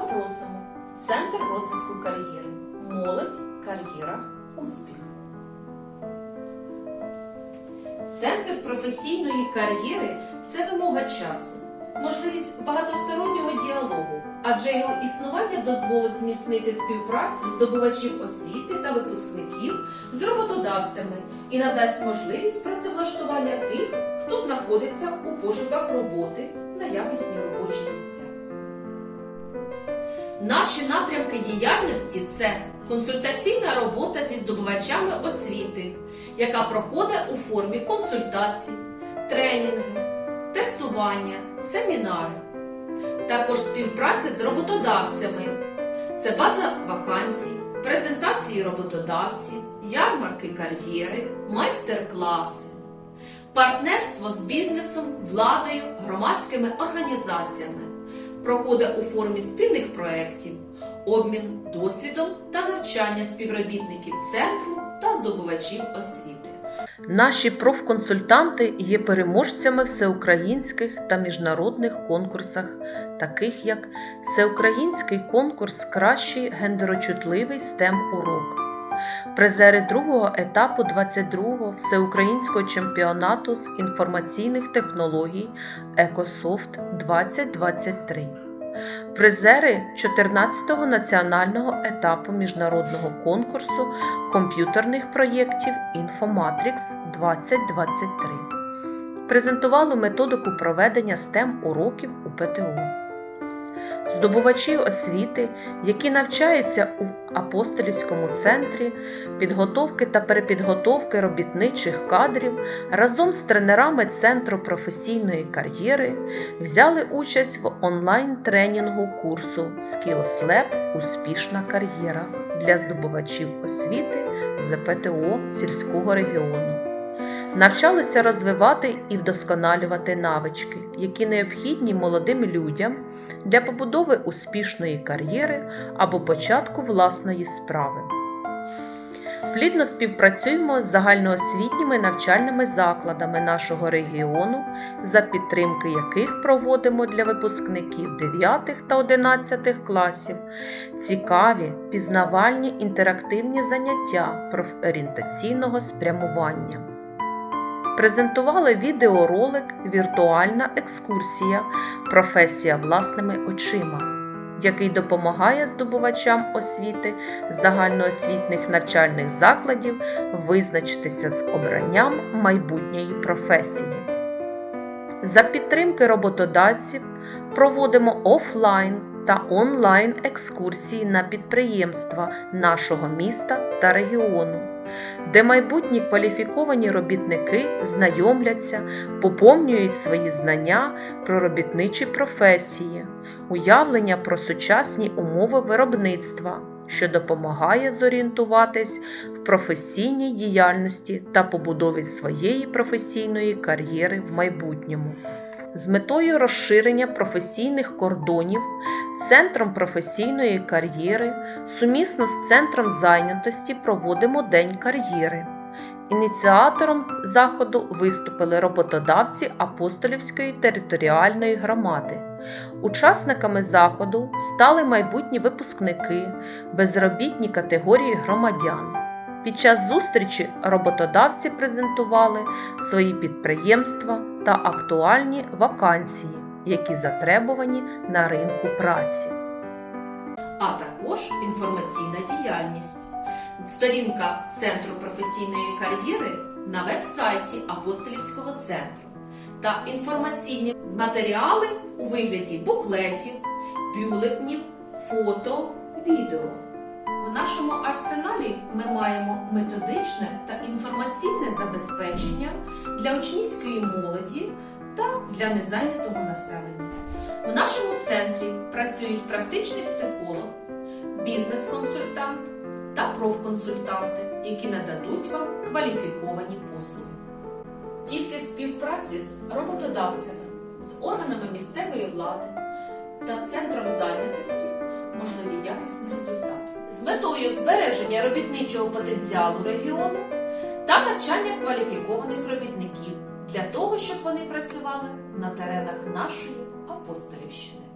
просимо в Центр розвитку кар'єри. Молодь, кар'єра, успіх. Центр професійної кар'єри це вимога часу, можливість багатостороннього діалогу, адже його існування дозволить зміцнити співпрацю здобувачів освіти та випускників з роботодавцями і надасть можливість працевлаштування тих, хто знаходиться у пошуках роботи на якісні робочі місця. Наші напрямки діяльності це консультаційна робота зі здобувачами освіти, яка проходить у формі консультацій, тренінги, тестування, семінари. Також співпраця з роботодавцями. Це база вакансій, презентації роботодавців, ярмарки кар'єри, майстер-класи, партнерство з бізнесом, владою, громадськими організаціями проходить у формі спільних проєктів, обмін досвідом та навчання співробітників центру та здобувачів освіти. Наші профконсультанти є переможцями всеукраїнських та міжнародних конкурсах, таких як Всеукраїнський конкурс Кращий гендерочутливий STEM урок, призери другого етапу 22-го всеукраїнського чемпіонату з інформаційних технологій Екософт 2023. Призери 14-го національного етапу міжнародного конкурсу комп'ютерних проєктів Інфоматрікс 2023. Презентували методику проведення STEM уроків у ПТУ. Здобувачі освіти, які навчаються у апостолівському центрі підготовки та перепідготовки робітничих кадрів разом з тренерами Центру професійної кар'єри взяли участь в онлайн-тренінгу курсу Skills Lab Успішна кар'єра для здобувачів освіти ЗПТО сільського регіону. Навчалися розвивати і вдосконалювати навички, які необхідні молодим людям для побудови успішної кар'єри або початку власної справи. Плідно співпрацюємо з загальноосвітніми навчальними закладами нашого регіону, за підтримки яких проводимо для випускників 9 та 11 класів цікаві, пізнавальні інтерактивні заняття профорієнтаційного спрямування. Презентували відеоролик Віртуальна екскурсія Професія власними очима, який допомагає здобувачам освіти загальноосвітних навчальних закладів визначитися з обранням майбутньої професії. За підтримки роботодавців проводимо офлайн та онлайн екскурсії на підприємства нашого міста та регіону де майбутні кваліфіковані робітники знайомляться, поповнюють свої знання про робітничі професії, уявлення про сучасні умови виробництва, що допомагає зорієнтуватись в професійній діяльності та побудові своєї професійної кар'єри в майбутньому. З метою розширення професійних кордонів Центром професійної кар'єри сумісно з центром зайнятості проводимо День кар'єри. Ініціатором заходу виступили роботодавці Апостолівської територіальної громади. Учасниками заходу стали майбутні випускники, безробітні категорії громадян. Під час зустрічі роботодавці презентували свої підприємства та актуальні вакансії, які затребувані на ринку праці. а також інформаційна діяльність. Сторінка Центру професійної кар'єри на веб-сайті Апостолівського центру та інформаційні матеріали у вигляді буклетів, бюлетнів, фото, відео. В нашому арсеналі ми маємо методичне та інформаційне забезпечення для учнівської молоді та для незайнятого населення. В нашому центрі працюють практичний психолог, бізнес-консультант та профконсультанти, які нададуть вам кваліфіковані послуги. Тільки співпраці з роботодавцями, з органами місцевої влади та центром зайнятості можливі якісні результати. З метою збереження робітничого потенціалу регіону та навчання кваліфікованих робітників для того, щоб вони працювали на теренах нашої Апостолівщини.